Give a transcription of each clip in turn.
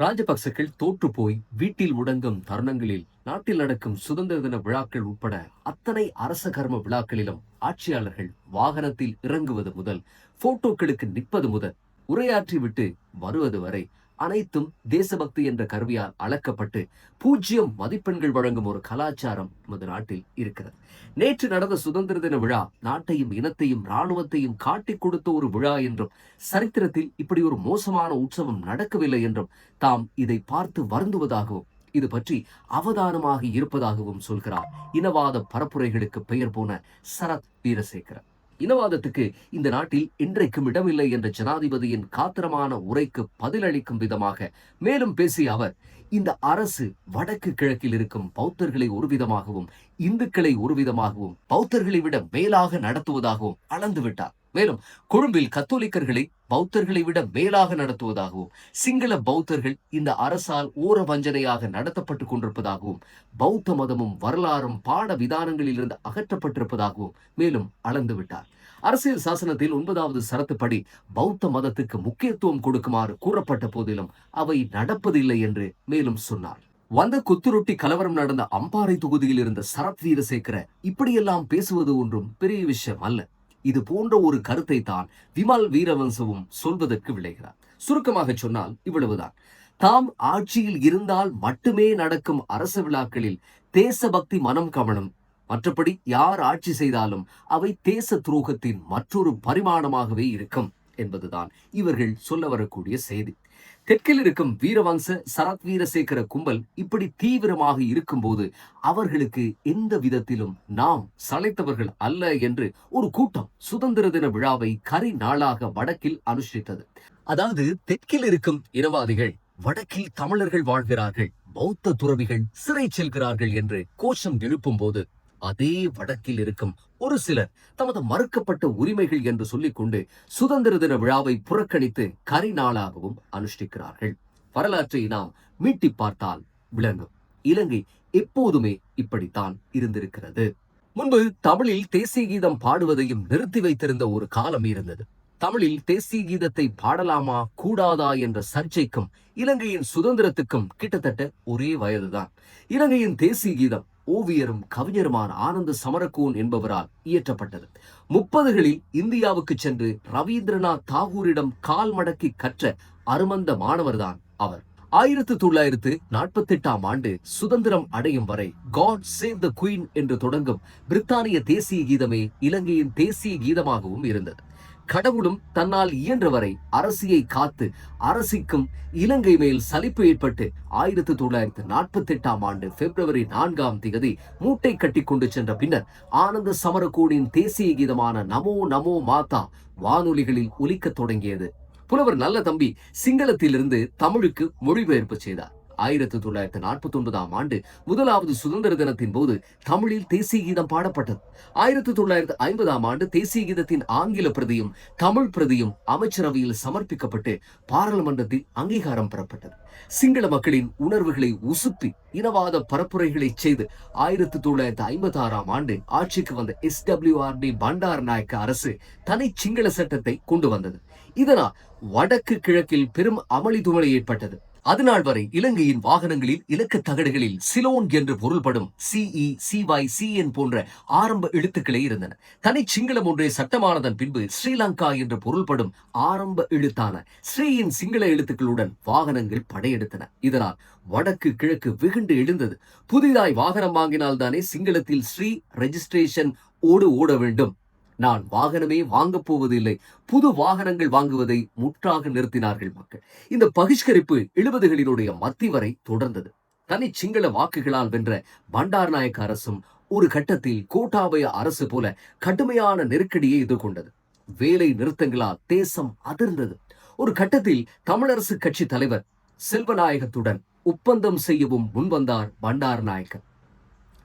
ராஜபக்சக்கள் தோற்று போய் வீட்டில் முடங்கும் தருணங்களில் நாட்டில் நடக்கும் சுதந்திர தின விழாக்கள் உட்பட அத்தனை அரச கர்ம விழாக்களிலும் ஆட்சியாளர்கள் வாகனத்தில் இறங்குவது முதல் போட்டோக்களுக்கு நிற்பது முதல் உரையாற்றி விட்டு வருவது வரை அனைத்தும் தேசபக்தி என்ற கருவியால் அளக்கப்பட்டு பூஜ்ஜியம் மதிப்பெண்கள் வழங்கும் ஒரு கலாச்சாரம் நமது நாட்டில் இருக்கிறது. நேற்று நடந்த சுதந்திர தின விழா நாட்டையும் இனத்தையும் இராணுவத்தையும் காட்டிக் கொடுத்த ஒரு விழா என்றும் சரித்திரத்தில் இப்படி ஒரு மோசமான உற்சவம் நடக்கவில்லை என்றும் தாம் இதை பார்த்து வருந்துவதாகவும் இது பற்றி அவதானமாக இருப்பதாகவும் சொல்கிறார். இனவாத பரப்புரைகளுக்கு பெயர் போன சரத் வீரசேகரன். இனவாதத்துக்கு இந்த நாட்டில் இன்றைக்கும் இடமில்லை என்ற ஜனாதிபதியின் காத்திரமான உரைக்கு பதிலளிக்கும் விதமாக மேலும் பேசிய அவர் இந்த அரசு வடக்கு கிழக்கில் இருக்கும் பௌத்தர்களை ஒரு விதமாகவும் இந்துக்களை ஒரு விதமாகவும் பௌத்தர்களை விட மேலாக நடத்துவதாகவும் அளந்து விட்டார். மேலும் கொழும்பில் கத்தோலிக்கர்களை பௌத்தர்களை விட மேலாக நடத்துவதாகவும் சிங்கள பௌத்தர்கள் இந்த அரசால் ஓர வஞ்சனையாக நடத்தப்பட்டு கொண்டிருப்பதாகவும் பௌத்த மதமும் வரலாறும் பாட விதானங்களிலிருந்து அகற்றப்பட்டிருப்பதாகவும் மேலும் அளந்து விட்டார். அரசியல் சாசனத்தில் ஒன்பதாவது சரத்துப்படி பௌத்த மதத்துக்கு முக்கியத்துவம் கொடுக்குமாறு கூறப்பட்ட போதிலும் அவை நடப்பதில்லை என்று மேலும் சொன்னார். வந்த குத்துரொட்டி கலவரம் நடந்த அம்பாறை தொகுதியில் இருந்த சரத் வீரசேகர இப்படியெல்லாம் பேசுவது ஒன்றும் பெரிய விஷயம் அல்ல. இது போன்ற ஒரு கருத்தை தான் விமல் வீரவம்சவும் சொல்வதற்கு விளைகிறார் சுருக்கமாக சொன்னால் இவ்வளவுதான். தாம் ஆட்சியில் இருந்தால் மட்டுமே நடக்கும் அரச விழாக்களில் தேசபக்தி மனம் கவனம் மற்றபடி யார் ஆட்சி செய்தாலும் அவை தேச துரோகத்தின் மற்றொரு பரிமாணமாகவே இருக்கும் என்பதுதான் இவர்கள் சொல்ல வரக்கூடிய செய்தி. தெற்கில் இருக்கும் வீரவம்ச சரத் வீரசேகர கும்பல் இப்படி தீவிரமாக இருக்கும்போது அவர்களுக்கு எந்த விதத்திலும் நாம் சளைத்தவர்கள் அல்ல என்று ஒரு கூட்டம் சுதந்திர தின விழாவை கரி நாளாக வடக்கில் அனுஷ்டித்தது. அதாவது தெற்கில் இருக்கும் இனவாதிகள் வடக்கில் தமிழர்கள் வாழ்கிறார்கள் பௌத்த துறவிகள் சிறை செல்கிறார்கள் என்று கோஷம் எழுப்பும் போது அதே வடக்கில் இருக்கும் ஒரு சிலர் தமது மறுக்கப்பட்ட உரிமைகள் என்று சொல்லிக்கொண்டு சுதந்திர தின விழாவை புறக்கணித்து கரி நாளாகவும் அனுஷ்டிக்கிறார்கள். வரலாற்றை நாம் மீட்டி பார்த்தால் விளங்கும். இலங்கை எப்போதுமே இப்படித்தான் இருந்திருக்கிறது. முன்பு தமிழில் தேசிய கீதம் பாடுவதையும் நிறுத்தி வைத்திருந்த ஒரு காலம் இருந்தது. தமிழில் தேசிய கீதத்தை பாடலாமா கூடாதா என்ற சர்ச்சைக்கும் இலங்கையின் சுதந்திரத்துக்கும் கிட்டத்தட்ட ஒரே வயதுதான். இலங்கையின் தேசிய கீதம் ஓவியரும் கவிஞருமான ஆனந்த சமரகோன் என்பவரால் இயற்றப்பட்டது. முப்பதுகளில் இந்தியாவுக்கு சென்று ரவீந்திரநாத் தாகூரிடம் கால் மடக்கி கற்ற அருமந்த மாணவர்தான் அவர். ஆயிரத்தி தொள்ளாயிரத்து நாற்பத்தி எட்டாம் ஆண்டு சுதந்திரம் அடையும் வரை காட் சேவ் த குயின் என்று தொடங்கும் பிரித்தானிய தேசிய கீதமே இலங்கையின் தேசிய கீதமாகவும் இருந்தது. கடவுளும் தன்னால் இயன்றவரை அரசியை காத்து அரசிக்கும் இலங்கை மேல் சலிப்பு ஏற்பட்டு ஆயிரத்தி தொள்ளாயிரத்தி நாற்பத்தி எட்டாம் ஆண்டு பிப்ரவரி நான்காம் தேதி மூட்டை கட்டி கொண்டு சென்ற பின்னர் ஆனந்த சமரகோடின் தேசிய கீதமான நமோ நமோ மாதா வானொலிகளில் ஒலிக்கத் தொடங்கியது. புலவர் நல்ல தம்பி சிங்களத்திலிருந்து தமிழுக்கு மொழிபெயர்ப்பு செய்தார். ஆயிரத்தி தொள்ளாயிரத்தி நாற்பத்தி ஒன்பதாம் ஆண்டு முதலாவது சுதந்திர தினத்தின் போது தமிழில் தேசிய கீதம் பாடப்பட்டது. ஆயிரத்தி தொள்ளாயிரத்தி ஐம்பதாம் ஆண்டு தேசிய கீதத்தின் ஆங்கில பிரதியும் தமிழ் பிரதியும் அமைச்சரவையில் சமர்ப்பிக்கப்பட்டு பாராளுமன்றத்தில் அங்கீகாரம் பெறப்பட்டது. சிங்கள மக்களின் உணர்வுகளை உசுப்பி இனவாத பரப்புரைகளை செய்து ஆயிரத்தி தொள்ளாயிரத்தி ஐம்பத்தி ஆறாம் ஆண்டு ஆட்சிக்கு வந்த எஸ் டபிள்யூஆர்டி பண்டார் நாயக்க அரசு தனி சிங்கள சட்டத்தை கொண்டு வந்தது. இதனால் வடக்கு கிழக்கில் பெரும் அமளி துமளி ஏற்பட்டது. அதுநாள் வரை இலங்கையின் வாகனங்களில் இலக்க தகடுகளில் சிலோன் என்று பொருள்படும் சிஇ சிவாய் சிஎன் போன்ற ஆரம்ப எழுத்துக்களே இருந்தன. தனி சிங்களம் ஒன்றே சட்டமானதன் பின்பு ஸ்ரீலங்கா என்று பொருள்படும் ஆரம்ப எழுத்தான ஸ்ரீயின் சிங்கள எழுத்துக்களுடன் வாகனங்கள் படையெடுத்தன. இதனால் வடக்கு கிழக்கு வெகுண்டு எழுந்தது. புதிதாய் வாகனம் வாங்கினால் தானே சிங்களத்தில் ஸ்ரீ ரெஜிஸ்ட்ரேஷன் ஓடு ஓட வேண்டும். நான் வாகனமே வாங்கப் போவதில்லை. புது வாகனங்கள் வாங்குவதை முற்றாக நிறுத்தினார்கள் மக்கள். இந்த பகிஷ்கரிப்பு எழுபதுகளினுடைய மத்தி வரை தொடர்ந்தது. தனி சிங்கள வாக்குகளால் வென்ற பண்டார் நாயக்க அரசும் ஒரு கட்டத்தில் கோட்டாபய அரசு போல கடுமையான நெருக்கடியை எதிர்கொண்டது. வேலை நிறுத்தங்களால் தேசம் அதிர்ந்தது. ஒரு கட்டத்தில் தமிழரசு கட்சி தலைவர் செல்வநாயகத்துடன் ஒப்பந்தம் செய்யவும் முன்வந்தார் பண்டார் நாயக்கர்.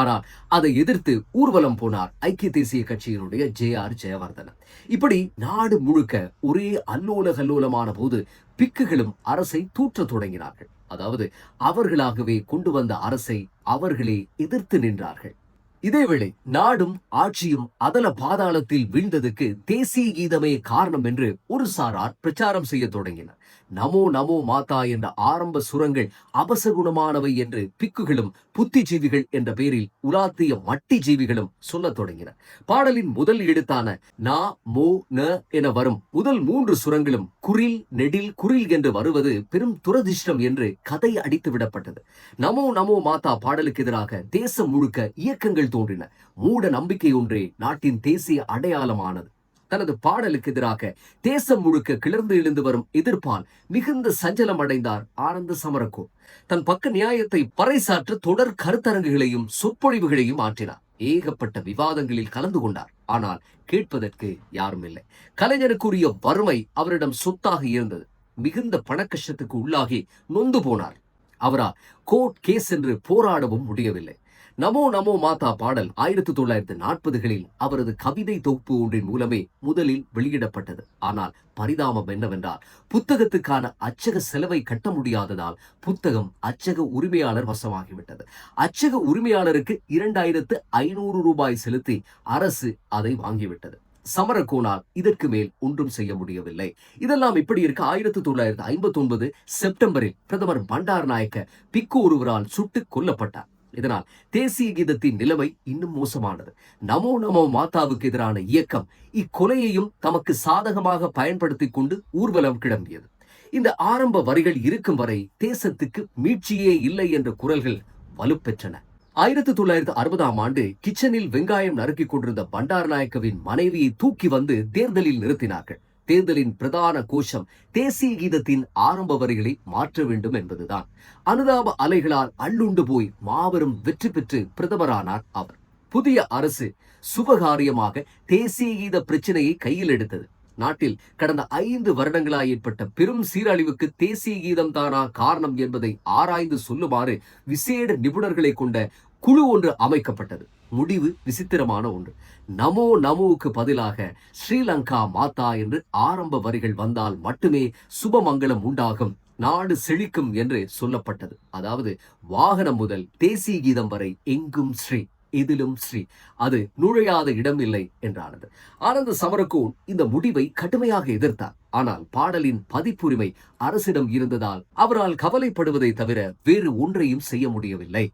ஆனால் அதை எதிர்த்து ஊர்வலம் போனார் ஐக்கிய தேசிய கட்சியினுடைய ஜே ஆர் ஜெயவர்தன இப்படி நாடு முழுக்க ஒரே அல்லோல கல்லோலமான போது பிக்குகளும் அரசை தூற்றத் தொடங்கினார்கள். அதாவது அவர்களாகவே கொண்டு வந்த அரசை அவர்களே எதிர்த்து நின்றார்கள். இதேவேளை நாடும் ஆட்சியும் அதல பாதாளத்தில் வீழ்ந்ததுக்கு தேசிய கீதமே காரணம் என்று ஒரு சாரார் பிரச்சாரம் செய்ய தொடங்கினர். நமோ நமோ மாதா என்ற ஆரம்ப சுரங்கள் அபசகுணமானவை என்று பிக்குகளும் புத்திஜீவிகள் என்ற பெயரில் உலாத்திய மட்டி ஜீவிகளும் சொல்லத் தொடங்கின. பாடலின் முதல் எழுத்தான நா மோ ந என வரும் முதல் மூன்று சுரங்களும் குரில் நெடில் குரில் என்று வருவது பெரும் துரதிர்ஷ்டம் என்று கதை அடித்து விடப்பட்டது. நமோ நமோ மாதா பாடலுக்கு எதிராக தேசம் முழுக்க இயக்கங்கள் தோன்றின. மூட நம்பிக்கை ஒன்றே நாட்டின் தேசிய அடையாளமானது. தனது பாடலுக்கு எதிராக தேசம் முழுக்க கிளர்ந்து எழுந்து வரும் எதிர்ப்பால் மிகுந்த சஞ்சலம் அடைந்தார் ஆனந்த சமரக்கோ. தன் பக்க நியாயத்தை பறைசாற்ற தொடர் கருத்தரங்குகளையும் சொற்பொழிவுகளையும் ஆற்றினார். ஏகப்பட்ட விவாதங்களில் கலந்து கொண்டார். ஆனால் கேட்பதற்கு யாரும் இல்லை. கலைஞருக்குரிய வறுமை அவரிடம் சொத்தாக இருந்தது. மிகுந்த பணக்கஷ்டத்துக்கு உள்ளாகி நொந்து போனார். அவரால் கோர்ட் கேஸ் என்று போராடவும் முடியவில்லை. நமோ நமோ மாதா பாடல் ஆயிரத்தி தொள்ளாயிரத்தி நாற்பதுகளில் அவரது கவிதை தொகுப்பு ஒன்றின் மூலமே முதலில் வெளியிடப்பட்டது. ஆனால் பரிதாபம் என்னவென்றால் புத்தகத்துக்கான அச்சக செலவை கட்ட முடியாததால் புத்தகம் அச்சக உரிமையாளர் வசமாகிவிட்டது. அச்சக உரிமையாளருக்கு இரண்டாயிரத்து ஐநூறு ரூபாய் செலுத்தி அரசு அதை வாங்கிவிட்டது. சமரக்கோனால் இதற்கு மேல் ஒன்றும் செய்ய முடியவில்லை. இதெல்லாம் இப்படி இருக்க ஆயிரத்தி தொள்ளாயிரத்தி ஐம்பத்தி ஒன்பது செப்டம்பரில் பிரதமர் பண்டார் நாயக்க பிக்கு ஒருவரால் சுட்டுக் கொல்லப்பட்டார். இதனால் தேசிய கீதத்தின் நிலைமை இன்னும் மோசமானது. நமோ நமோ மாதாவுக்கு எதிரான இயக்கம் இக்கொலையையும் தமக்கு சாதகமாக பயன்படுத்தி கொண்டு ஊர்வலம் கிளம்பியது. இந்த ஆரம்ப வரிகள் இருக்கும் வரை தேசத்துக்கு மீட்சியே இல்லை என்ற குரல்கள் வலுப்பெற்றன. ஆயிரத்தி தொள்ளாயிரத்தி அறுபதாம் ஆண்டு கிச்சனில் வெங்காயம் நறுக்கிக் கொண்டிருந்த பண்டார் நாயக்கவின் மனைவியை தூக்கி வந்து தேர்தலில் நிறுத்தினார்கள். தேர்தலின் பிரதான கோஷம் தேசிய கீதத்தின் ஆரம்ப வரிகளை மாற்ற வேண்டும் என்பதுதான். அனுதாப அலைகளால் அள்ளுண்டு போய் மாபெரும் வெற்றி பெற்று பிரதமரானார் அவர். புதிய அரசு சுபகாரியமாக தேசிய கீத பிரச்சனையை கையில் எடுத்தது. நாட்டில் கடந்த ஐந்து வருடங்களாக ஏற்பட்ட பெரும் சீரழிவுக்கு தேசிய கீதம் தானா காரணம் என்பதை ஆராய்ந்து சொல்லுமாறு விசேட நிபுணர்களை கொண்ட குழு ஒன்று அமைக்கப்பட்டது. முடிவு விசித்திரமான ஒன்று. நமோ நமோவுக்கு பதிலாக ஸ்ரீலங்கா மாதா என்று ஆரம்ப வரிகள் வந்தால் மட்டுமே சுபமங்கலம் உண்டாகும் நாடு செழிக்கும் என்று சொல்லப்பட்டது. அதாவது வாகனம் முதல் தேசிய கீதம் வரை எங்கும் ஸ்ரீ எதிலும் ஸ்ரீ. அது நுழையாத இடம் இல்லை என்றானது. ஆனந்த சமரகோன் இந்த முடிவை கடுமையாக எதிர்த்தார். ஆனால் பாடலின் பதிப்புரிமை அரசிடம் இருந்ததால் அவரால் கவலைப்படுவதை தவிர வேறு ஒன்றையும் செய்ய முடியவில்லை.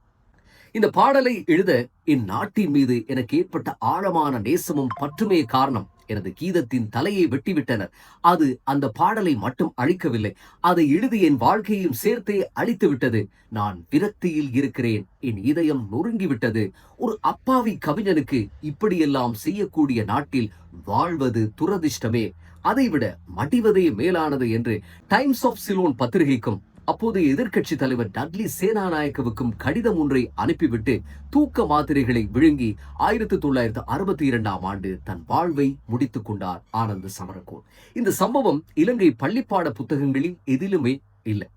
இந்த பாடலை எழுத என் நாட்டின் மீது எனக்கு ஏற்பட்ட ஆழமான நேசமும் பற்றுமே காரணம். எனது கீதத்தின் தலையை வெட்டிவிட்டனர். அது அந்த பாடலை மட்டும் அழிக்கவில்லை. அதை எழுதி என் வாழ்க்கையும் சேர்த்தே அழித்து விட்டது நான் விரக்தியில் இருக்கிறேன். என் இதயம் நொறுங்கிவிட்டது. ஒரு அப்பாவி கவிஞனுக்கு இப்படியெல்லாம் செய்யக்கூடிய நாட்டில் வாழ்வது துரதிர்ஷ்டமே. அதைவிட மடிவதே மேலானது என்று டைம்ஸ் ஆஃப் சிலோன் பத்திரிகைக்கும் அப்போதைய எதிர்க்கட்சி தலைவர் டட்லி சேனாநாயக்கவுக்கும் கடிதம் ஒன்றை அனுப்பிவிட்டு தூக்க மாத்திரைகளை விழுங்கி ஆயிரத்தி தொள்ளாயிரத்தி அறுபத்தி இரண்டாம் ஆண்டு தன் வாழ்வை முடித்துக் கொண்டார் ஆனந்த் சமரகோன். இந்த சம்பவம் இலங்கை பள்ளிப்பாட புத்தகங்களில் எதிலுமே இல்லை.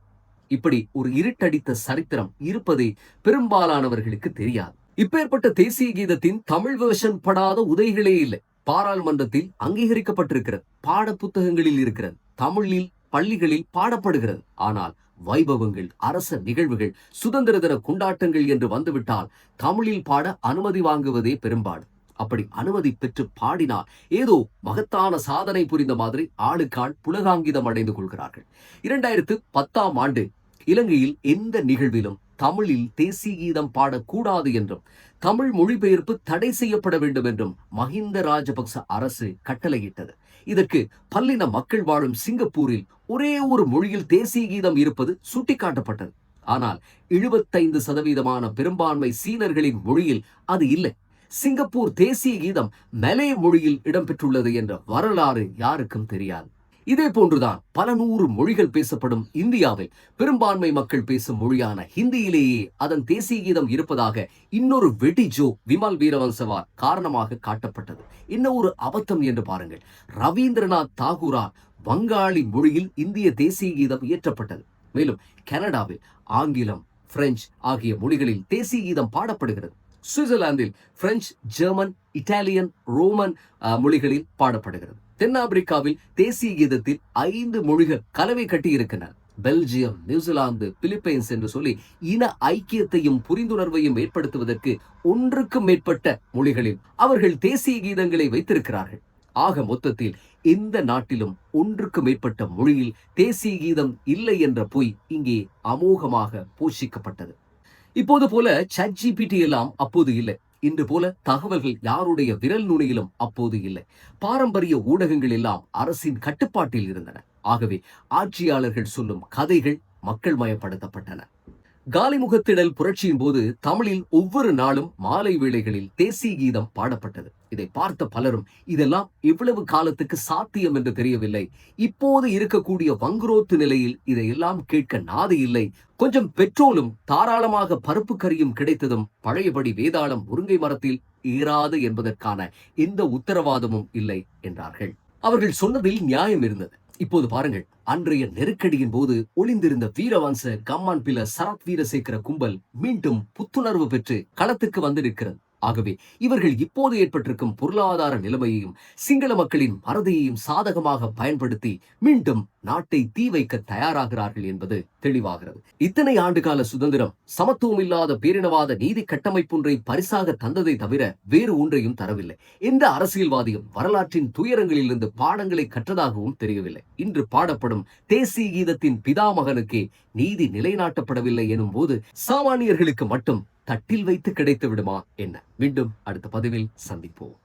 இப்படி ஒரு இருட்டடித்த சரித்திரம் இருப்பதை பெரும்பாலானவர்களுக்கு தெரியாது. இப்பேற்பட்ட தேசிய கீதத்தின் தமிழ் வேர்ஷன் படாத உதைகளே இல்லை. பாராளுமன்றத்தில் அங்கீகரிக்கப்பட்டிருக்கிறது பாட புத்தகங்களில் இருக்கிறது தமிழில் பள்ளிகளில் பாடப்படுகிறது. ஆனால் வைபவங்கள் அரச நிகழ்வுகள் சுதந்திர தின கொண்டாட்டங்கள் என்று வந்துவிட்டால் தமிழில் பாட அனுமதி வாங்குவதே பெரும்பாடு. அப்படி அனுமதி பெற்று பாடினால் ஏதோ மகத்தான சாதனை புரிந்த மாதிரி ஆளுக்காள் புலகாங்கிதம் அடைந்து கொள்கிறார்கள். இரண்டாயிரத்து பத்தாம் ஆண்டு இலங்கையில் எந்த நிகழ்விலும் தமிழில் தேசிய கீதம் பாடக்கூடாது என்றும் தமிழ் மொழிபெயர்ப்பு தடை செய்யப்பட வேண்டும் என்றும் மஹிந்த ராஜபக்ச அரசு கட்டளையிட்டது. இதற்கு பல்லின மக்கள் வாழும் சிங்கப்பூரில் ஒரே ஒரு மொழியில் தேசிய கீதம் இருப்பது சுட்டிக்காட்டப்பட்டது. ஆனால் எழுபத்தைந்து சதவீதமான பெரும்பான்மை சீனர்களின் மொழியில் அது இல்லை. சிங்கப்பூர் தேசிய கீதம் மலே மொழியில் இடம்பெற்றுள்ளது என்ற வரலாறு யாருக்கும் தெரியாது. இதே போன்றுதான் பல நூறு மொழிகள் பேசப்படும் இந்தியாவில் பெரும்பான்மை மக்கள் பேசும் மொழியான ஹிந்தியிலேயே அதன் தேசிய கீதம் இருப்பதாக இன்னொரு வெடி ஜோ விமல் வீரவன்சவால் காரணமாக காட்டப்பட்டது. இன்னும் ஒரு அபத்தம் என்று பாருங்கள். ரவீந்திரநாத் தாகூரால் வங்காளி மொழியில் இந்திய தேசிய கீதம் இயற்றப்பட்டது. மேலும் கனடாவில் ஆங்கிலம் பிரெஞ்சு ஆகிய மொழிகளில் தேசிய கீதம் பாடப்படுகிறது. சுவிட்சர்லாந்தில் பிரெஞ்சு ஜெர்மன் இட்டாலியன் ரோமன் மொழிகளில் பாடப்படுகிறது. தென்னாப்பிரிக்காவில் தேசிய கீதத்தில் ஐந்து மொழிகள் கலவை கட்டியிருக்கின்றன. பெல்ஜியம் நியூசிலாந்து பிலிப்பைன்ஸ் என்று சொல்லி இன ஐக்கியத்தையும் புரிந்துணர்வையும் ஏற்படுத்துவதற்கு ஒன்றுக்கும் மேற்பட்ட மொழிகளில் அவர்கள் தேசிய கீதங்களை வைத்திருக்கிறார்கள். ஆக மொத்தத்தில் எந்த நாட்டிலும் ஒன்றுக்கு மேற்பட்ட மொழியில் தேசிய கீதம் இல்லை என்ற பொய் இங்கே அமோகமாக போஷிக்கப்பட்டது. இப்போது போல சட் ஜிபிடி எல்லாம் அப்போது இல்லை. இன்று போல தகவல்கள் யாருடைய விரல் நுனியிலும் அப்போது இல்லை. பாரம்பரிய ஊடகங்கள் எல்லாம் அரசின் கட்டுப்பாட்டில் இருந்தன. ஆகவே ஆட்சியாளர்கள் சொல்லும் கதைகள் மக்கள் மயப்படுத்தப்பட்டன. காலிமுகத்திடல் புரட்சியின் போது தமிழில் ஒவ்வொரு நாளும் மாலை வேளைகளில் தேசிய கீதம் பாடப்பட்டது. இதை பார்த்த பலரும் இதெல்லாம் எவ்வளவு காலத்துக்கு சாத்தியம் என்று தெரியவில்லை. இப்போது இருக்கக்கூடிய வங்குரோத்து நிலையில் இதையெல்லாம் கேட்க நாது இல்லை. கொஞ்சம் பெட்ரோலும் தாராளமாக பருப்பு கறியும் கிடைத்ததும் பழையபடி வேதாளம் முருங்கை மரத்தில் ஏறாது என்பதற்கான எந்த உத்தரவாதமும் இல்லை என்றார்கள். அவர்கள் சொன்னதில் நியாயம் இருந்தது. இப்போது பாருங்கள் அன்றைய நெருக்கடியின் போது ஒளிந்திருந்த வீரவம்ச கம்மான் பில சரத் வீரசேகர கும்பல் மீண்டும் புத்துணர்வு பெற்று களத்துக்கு வந்திருக்கிறது. ஆகவே இவர்கள் இப்போது ஏற்பட்டிருக்கும் பொருளாதார நிலைமையையும் சிங்கள மக்களின் மறதியையும் சாதகமாக பயன்படுத்தி மீண்டும் நாட்டை தீ வைக்க தயாராகிறார்கள் என்பது தெளிவாகிறது. இத்தனை ஆண்டுகால சுதந்திரம் சமத்துவம் இல்லாத பேரினவாத நீதி கட்டமைப்பொன்றை பரிசாக தந்ததை தவிர வேறு ஒன்றையும் தரவில்லை. எந்த அரசியல்வாதியும் வரலாற்றின் துயரங்களிலிருந்து பாடங்களை கற்றதாகவும் தெரியவில்லை. இன்று பாடப்படும் தேசிய கீதத்தின் பிதாமகனுக்கே நீதி நிலைநாட்டப்படவில்லை எனும் போது சாமானியர்களுக்கு மட்டும் தட்டில் வைத்து கிடைத்து விடுமா என்ன? மீண்டும் அடுத்த பதிவில் சந்திப்போம்.